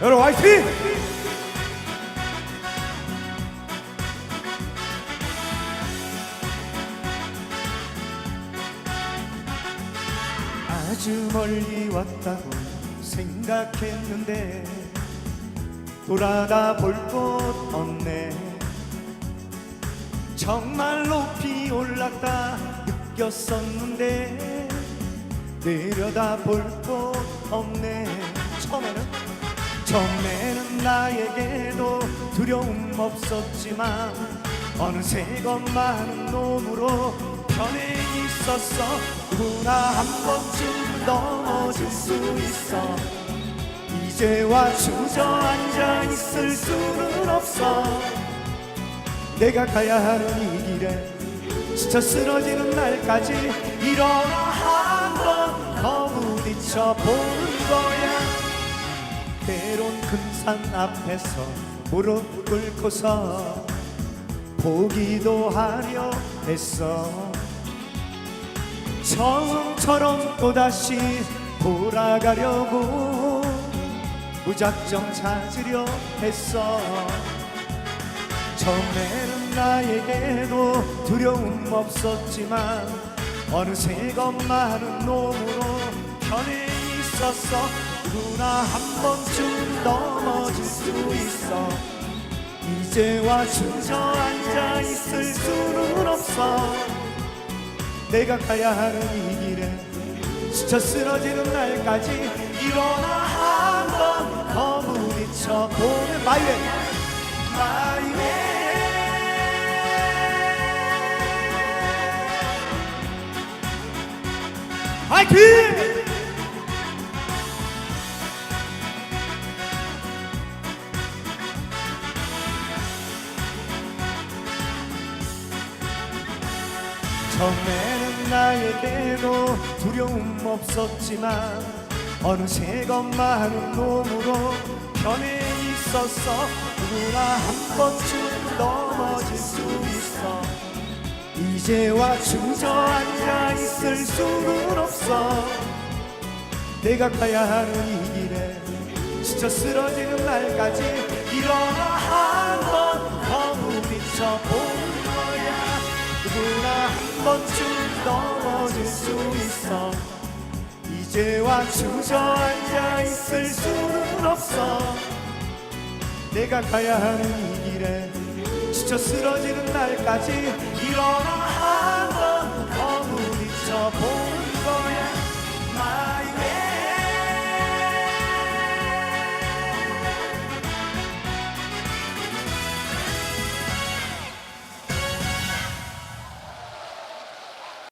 여러분 화이팅! 아주 멀리 왔다고 생각했는데 돌아다 볼 곳 없네 정말 높이 올랐다 느꼈었는데 내려다 볼 곳 없네 처음에는 처음에는 나에게도 두려움 없었지만 어느새 겁많은 놈으로 편해 있었어. 누구나 한 번쯤 넘어질 수 있어. 이제와 주저앉아 있을 수는 없어. 내가 가야 하는 이 길에 지쳐 쓰러지는 날까지 일어나 한 번 더 부딪혀 보는 거야 때론 큰 산 앞에서 무릎 꿇고서 보기도 하려 했어. 처음처럼 또다시 돌아가려고 무작정 찾으려 했어. 처음에는 나에게도 두려움 없었지만 어느새 겁 많은 놈으로 편해 있었어 누구나 한 번쯤 넘어질 수 있어. 이제와 주저앉아 있을 수는 없어. 내가 가야 하는 이 길에 지쳐 쓰러지는 날까지 일어나 한 번 더 부딪혀 보는 마이웨이. 마이웨이. 화이팅! 처음에는 나에게도 두려움 없었지만 어느새 겁많은 놈으로 편해 있었어 누구나 한 번쯤 넘어질 수 있어. 이제와 주저앉아 있을 수는 없어. 내가 가야 하는 이 길에 지쳐 쓰러지는 날까지 일어나 한 번 더 부딪혀 보는 거야. 누구나 한 번쯤 넘어질 수 있어. 이제와 주저앉아 있을 수는 없어. 내가 가야 하는 이 길에 지쳐 쓰러지는 날까지 일어나 한번 더 부딪혀보는